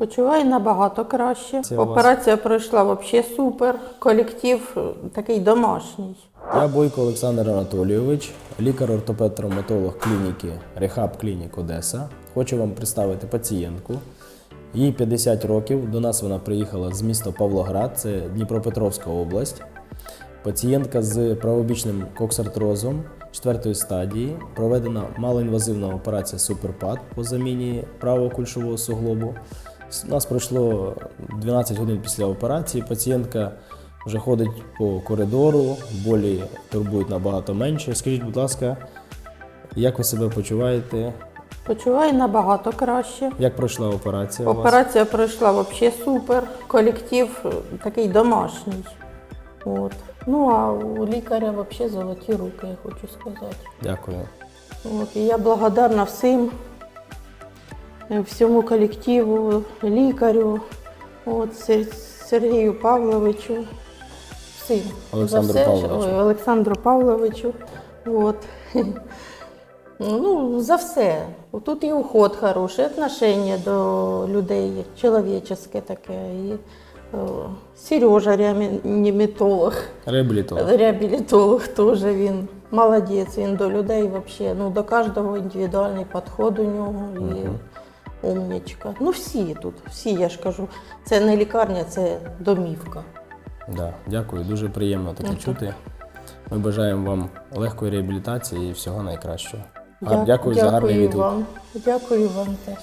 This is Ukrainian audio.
Почуваю набагато краще. Це у вас- Операція пройшла взагалі супер. Колектив е, такий домашній. Я Бойко Олександр Анатолійович, лікар-ортопед-травматолог клініки Рехаб Клінік Одеса. Хочу вам представити пацієнтку. Їй 50 років. До нас вона приїхала з міста Павлоград, це Дніпропетровська область. Пацієнтка з правобічним коксартрозом 4 стадії. Проведена малоінвазивна операція Суперпад по заміні правого кульшового суглобу. У нас пройшло 12 годин після операції. Пацієнтка вже ходить по коридору, болі турбують набагато менше. Скажіть, будь ласка, як ви себе почуваєте? Почуваю набагато краще. Як пройшла операція? у вас? Операція пройшла взагалі супер. Колектив е, такий домашній. От. Ну а у лікаря взагалі золоті руки, я хочу сказати. Дякую. От. І я благодарна всім, всьому колективу, лікарю, от, Сергію Павловичу, всім. Олександру За все, Павловичу. Ой, Олександру Павловичу. От. Ну, за все. Тут і уход хороший, отношення до людей, чоловіче таке. І, е, Сережа реаніматолог. Реабілітолог. Реабілітолог теж він молодець, він до людей взагалі, ну до кожного індивідуальний підход у нього і умнічка. Ну всі тут, всі, я ж кажу, це не лікарня, це домівка. Да, дякую, дуже приємно таке Мгм. чути. Ми бажаємо вам легкої реабілітації і всього найкращого. Дякую, Дякую за гарний відгук. вам. Дякую вам теж.